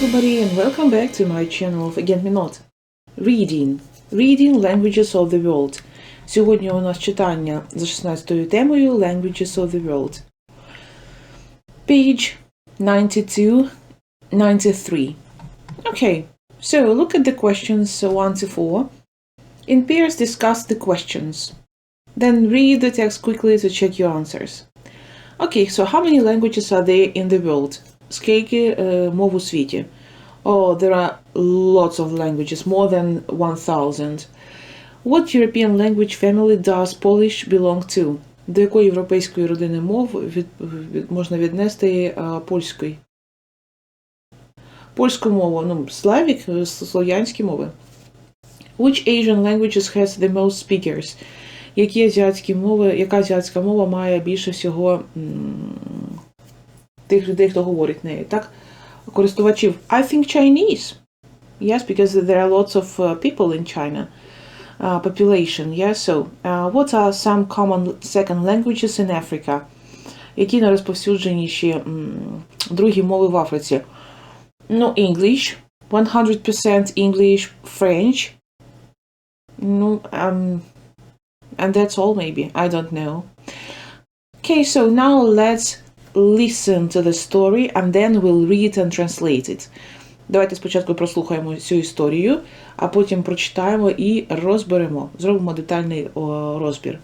everybody and welcome back to my channel Forget Me Not. Reading. Reading Languages of the World. Сьогодні у нас читання за 16 темою Languages of the World. Page 92, 93. Okay, so look at the questions 1 to 4. In pairs discuss the questions. Then read the text quickly to check your answers. Okay, so how many languages are there in the world? Скільки е, мов у світі? Oh, there are lots of languages, more than 1000. What European language family does Polish belong to? До якої європейської родини мов від, від, можна віднести е, польської? Польську мову, ну, славік, е, слов'янські мови. Which Asian languages has the most speakers? Які азіатські мови, яка азіатська мова має більше всього м, тих людей, хто говорить нею, так? Користувачів. I think Chinese. Yes, because there are lots of uh, people in China. Uh, population, yes. So, uh, what are some common second languages in Africa? Які найрозповсюдженіші м, другі мови в Африці? Ну, English, 100% English, French. Ну, um, and that's all maybe. I don't know. Okay, so now let's listen to the story and then we'll read and translate it. Давайте спочатку прослухаємо цю історію, а потім прочитаємо і розберемо. Зробимо детальний о, розбір.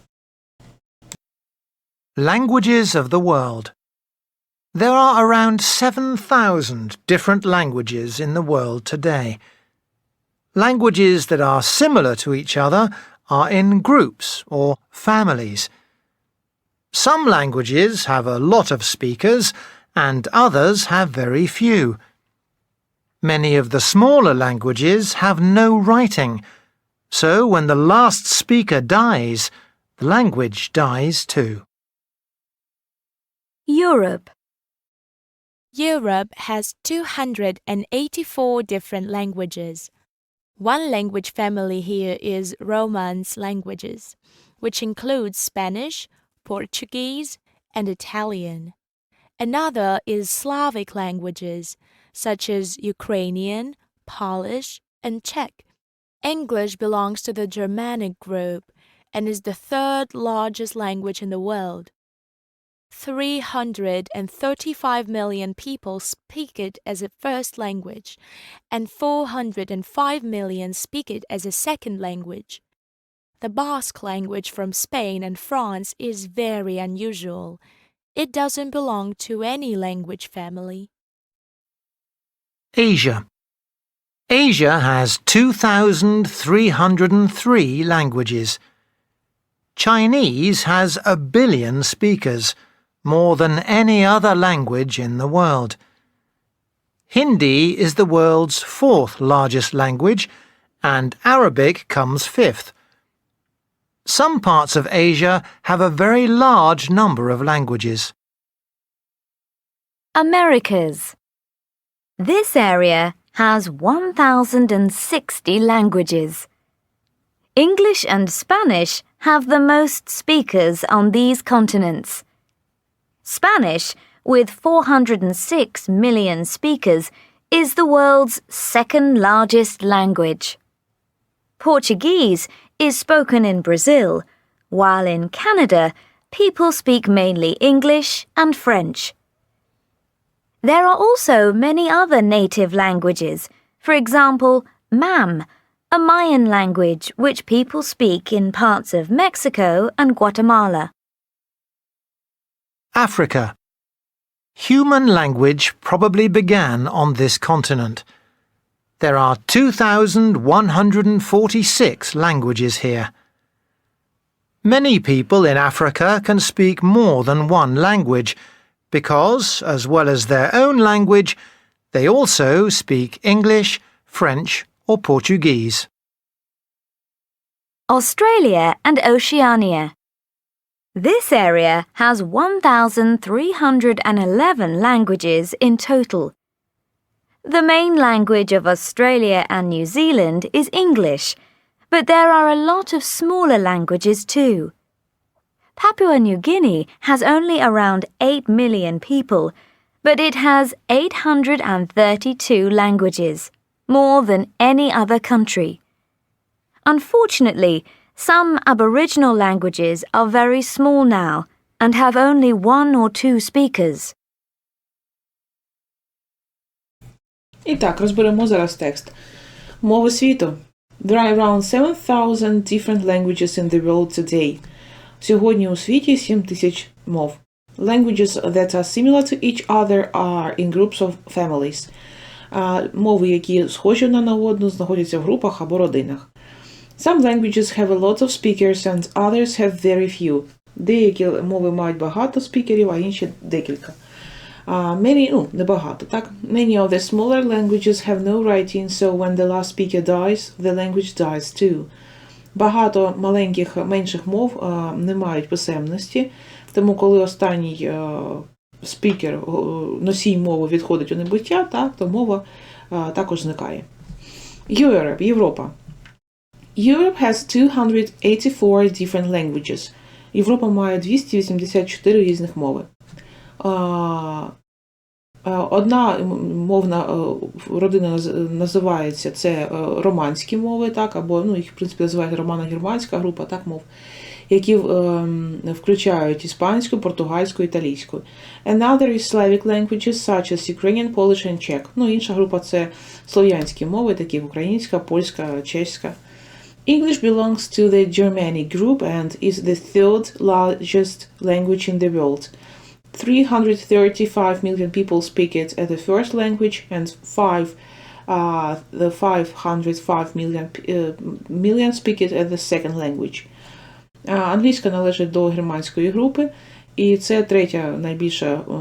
Languages of the world. There are around 7,000 different languages in the world today. Languages that are similar to each other are in groups or families. Some languages have a lot of speakers and others have very few. Many of the smaller languages have no writing, so when the last speaker dies, the language dies too. Europe, Europe has 284 different languages. One language family here is Romance languages, which includes Spanish, Portuguese, and Italian. Another is Slavic languages, such as Ukrainian, Polish, and Czech. English belongs to the Germanic group and is the third largest language in the world. 335 million people speak it as a first language, and 405 million speak it as a second language. The Basque language from Spain and France is very unusual. It doesn't belong to any language family. Asia. Asia has 2,303 languages. Chinese has a billion speakers, more than any other language in the world. Hindi is the world's fourth largest language, and Arabic comes fifth. Some parts of Asia have a very large number of languages. Americas. This area has 1,060 languages. English and Spanish have the most speakers on these continents. Spanish, with 406 million speakers, is the world's second largest language. Portuguese is spoken in Brazil, while in Canada, people speak mainly English and French. There are also many other native languages, for example, Mam, a Mayan language which people speak in parts of Mexico and Guatemala. Africa. Human language probably began on this continent. There are 2,146 languages here. Many people in Africa can speak more than one language because, as well as their own language, they also speak English, French, or Portuguese. Australia and Oceania. This area has 1,311 languages in total. The main language of Australia and New Zealand is English, but there are a lot of smaller languages too. Papua New Guinea has only around 8 million people, but it has 832 languages, more than any other country. Unfortunately, some Aboriginal languages are very small now and have only one or two speakers. І так, розберемо зараз текст. Мови світу. There are around 7,000 different languages in the world today. Сьогодні у світі 7 тисяч мов. Languages that are similar to each other are in groups of families. Мови, які схожі одна на одну, знаходяться в групах або родинах. Some languages have a lot of speakers and others have very few. Деякі мови мають багато спікерів, а інші декілька. Many, ну, небагато, так? Many of the smaller languages have no writing, so when the last speaker dies, the language dies too. Багато маленьких, менших мов не мають писемності, тому коли останній а, спікер, носій мови відходить у небуття, так, то мова а, також зникає. Europe, Європа. Europe has 284 different languages. Європа має 284 різних мови. Е, Одна мовна е, родина називається це е, романські мови, так, або ну, їх, в принципі, називають романо-германська група так, мов, які ем, включають іспанську, португальську, італійську. Another is Slavic languages, such as Ukrainian, Polish and Czech. Ну, інша група це слов'янські мови, такі як українська, польська, чеська. English belongs to the Germanic group and is the third largest language in the world. 335 million people speak it as the first language and 5 uh, the 505 million, uh, million speak it as the second language. А, Англійська належить до германської групи, і це третя найбільша е,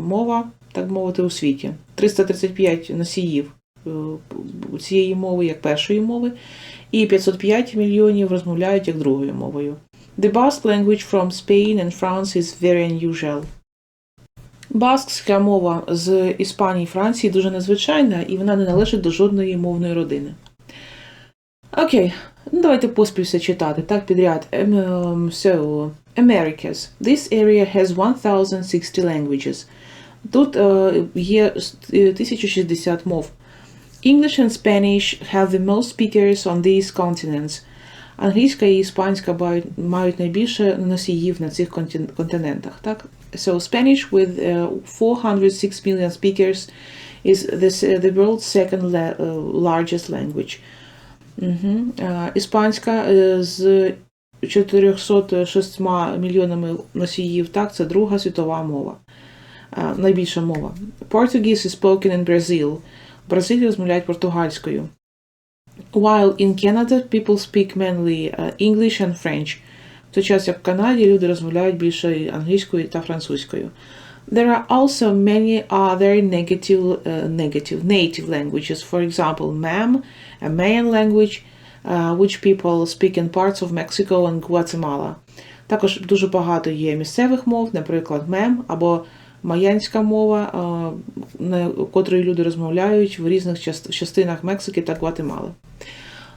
мова, так мовити, у світі. 335 носіїв е, цієї мови як першої мови, і 505 мільйонів розмовляють як другою мовою. The Basque language from Spain and France is very unusual. Баскська мова з Іспанії і Франції дуже незвичайна, і вона не належить до жодної мовної родини. Окей, ну давайте поспівся читати, так підряд. Ем, ем, so, Americas. This area has 1060 languages. Тут е, є е, 1060 мов. English and Spanish have the most speakers on these continents. Англійська і іспанська мають найбільше носіїв на цих континентах. Так? So Spanish with uh, 406 million speakers is this, uh, the world's second la- uh, largest language. Угу. Іспанська е, з 406 мільйонами носіїв, так, це друга світова мова. Е, Найбільша мова. Portuguese is spoken in Brazil. В Бразилії розмовляють португальською. While in Canada people speak mainly uh, English and French. В той час як в Канаді люди розмовляють більше англійською та французькою. There are also many other negative, uh, negative native languages. For example, Mam, a Mayan language, uh, which people speak in parts of Mexico and Guatemala. Також дуже багато є місцевих мов, наприклад, Мем або Маянська мова, uh, на котрої люди розмовляють в різних частинах Мексики та Гватемали.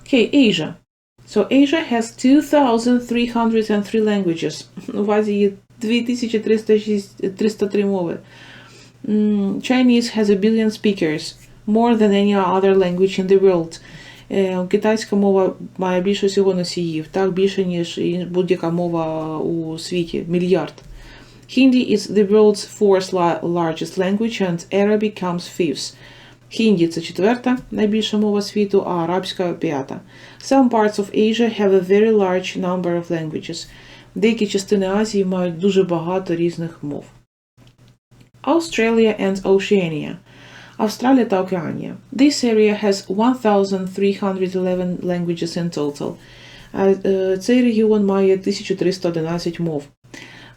Okay, Asia. So Asia has 2,303 languages. У вас є 2303 мови. Mm, Chinese has a billion speakers, more than any other language in the world. Е, Китайська мова має більше всього носіїв, так більше, ніж і будь-яка мова у світі, мільярд. Hindi is the world's fourth la- largest language and Arabic comes fifth. Хінді це четверта найбільша мова світу, а арабська п'ята. Some parts of Asia have a very large number of languages. Деякі частини Азії мають дуже багато різних мов. Australia and Oceania. Австралія та Океанія. This area has 1311 languages in total. А, е, Цей регіон має 1311 мов.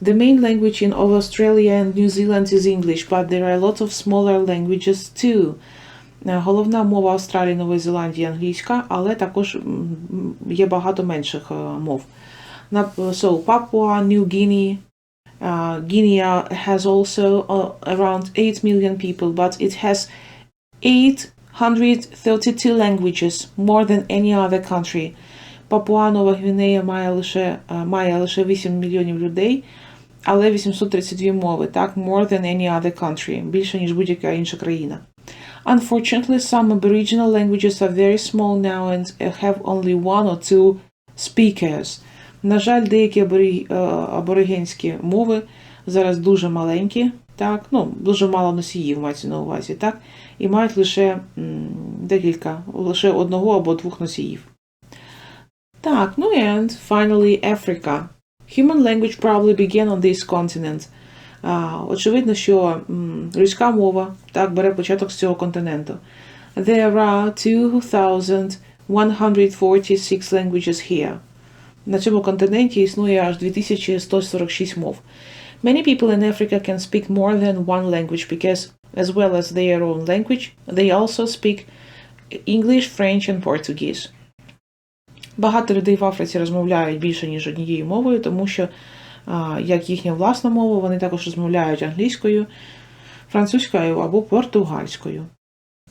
The main language in of Australia and New Zealand is English, but there are a lot of smaller languages too. Е, Головна мова Австралії, Нової Зеландії англійська, але також є багато менших е, мов. So Papua New Guinea uh, Guinea has also around 8 million people, but it has 832 languages, more than any other country. Папуа Нова Гвінея має лише, е, має лише 8 мільйонів людей, але 832 мови, так, more than any other country, більше, ніж будь-яка інша країна. Unfortunately, some Aboriginal languages are very small now and have only one or two speakers. На жаль, деякі е, аборигенські мови зараз дуже маленькі, так, ну, дуже мало носіїв мається на увазі, так, і мають лише декілька, лише одного або двох носіїв. Так, ну and finally Africa. Human language probably began on this continent. Очевидно, що людська мова так бере початок з цього континенту. There are 2146 languages here. На цьому континенті існує аж 2146 мов. Many people in Africa can speak more than one language because, as well as their own language, they also speak English, French and Portuguese. Багато людей в Африці розмовляють більше, ніж однією мовою, тому що, як їхня власна мова, вони також розмовляють англійською, французькою або португальською.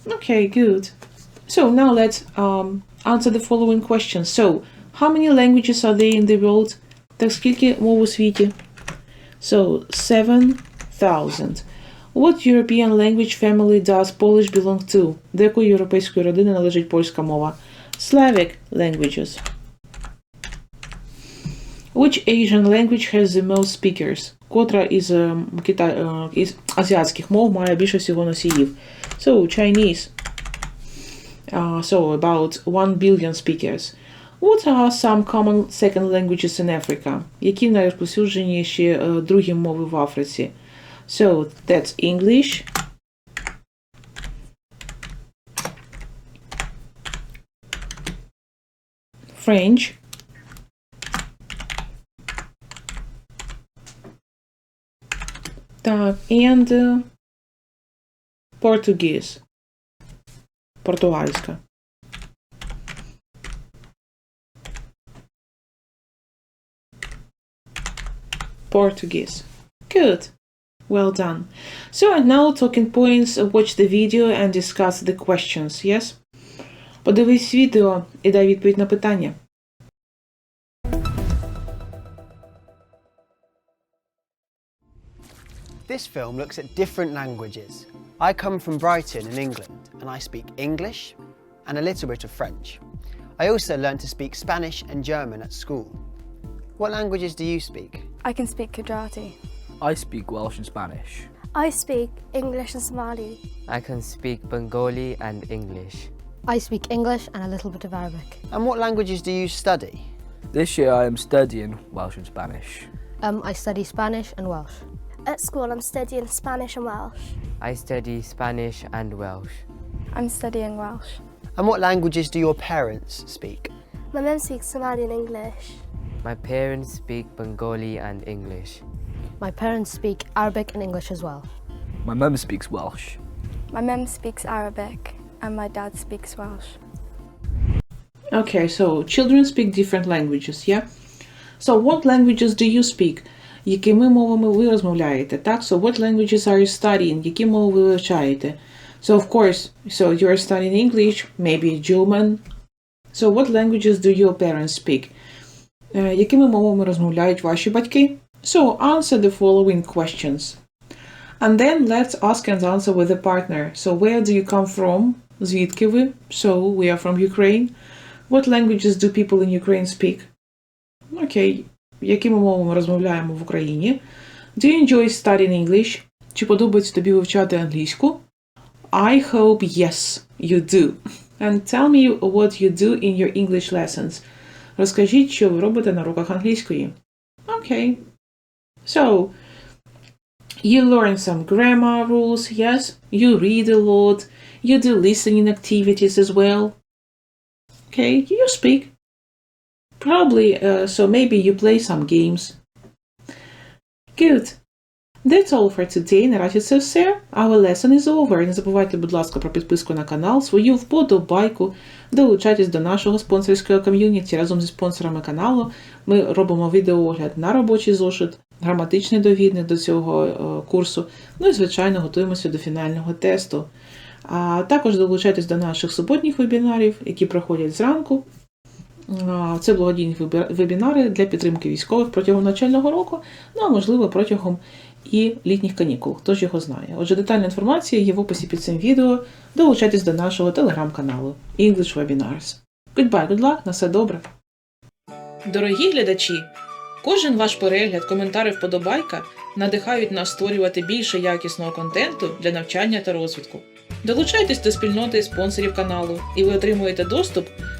Okay, good. So now let's um, answer the following questions. So, how many languages are there in the world? Так скільки мов у світі? So, 7,000. What European language family does Polish belong to? До якої європейської родини належить польська мова? Slavic languages. Which Asian language has the most speakers? Котра із, е, кита... е, із азіатських мов має більше всього носіїв? So, Chinese. Uh, so, about 1 billion speakers. What are some common second languages in Africa? Які найрозповсюдженіші е, другі мови в Африці? So, that's English. French. Так, and uh, Portuguese. Португальська. Portuguese. Good. Well done. So, and now talking points, watch the video and discuss the questions, yes? Подивись відео і дай відповідь на питання. This film looks at different languages. I come from Brighton in England and I speak English and a little bit of French. I also learned to speak Spanish and German at school. What languages do you speak? I can speak Gujarati. I speak Welsh and Spanish. I speak English and Somali. I can speak Bengali and English. I speak English and a little bit of Arabic. And what languages do you study? This year I am studying Welsh and Spanish. Um, I study Spanish and Welsh. At school, I'm studying Spanish and Welsh. I study Spanish and Welsh. I'm studying Welsh. And what languages do your parents speak? My mum speaks Somali and English. My parents speak Bengali and English. My parents speak Arabic and English as well. My mum speaks Welsh. My mum speaks Arabic and my dad speaks Welsh. Okay, so children speak different languages, yeah? So what languages do you speak? Якими мовами ви розмовляєте, так? So what languages are you studying? Які мови ви вивчаєте? So of course, so you're studying English, maybe German. So what languages do your parents speak? Е, якими мовами розмовляють ваші батьки? So answer the following questions. And then let's ask and answer with a partner. So where do you come from? Звідки ви? So we are from Ukraine. What languages do people in Ukraine speak? Окей. Якими мовами розмовляємо в Україні? Do you enjoy studying English? Чи подобається тобі вивчати англійську? I hope yes, you do. And tell me what you do in your English lessons. Розкажіть, що ви робите на уроках англійської. Окей. So, you learn some grammar rules, yes? You read a lot. You do listening activities as well. Okay, you speak. Probably, uh, so maybe you play some games. Good. That's all for today. Наразі це все. Our lesson is over. Не забувайте, будь ласка, про підписку на канал, свою вподобайку. Долучайтесь до нашого спонсорського ком'юніті. Разом зі спонсорами каналу ми робимо відеоогляд на робочий зошит, граматичний довідник до цього е, курсу. Ну і, звичайно, готуємося до фінального тесту. А також долучайтесь до наших суботніх вебінарів, які проходять зранку. Це благодійні вебі- вебінари для підтримки військових протягом навчального року, ну а можливо протягом і літніх канікул. Хто ж його знає? Отже, детальна інформація є в описі під цим відео. Долучайтесь до нашого телеграм-каналу English Webinars. Goodbye, good luck, на все добре. Дорогі глядачі, кожен ваш перегляд, коментар і вподобайка надихають нас створювати більше якісного контенту для навчання та розвитку. Долучайтесь до спільноти спонсорів каналу, і ви отримуєте доступ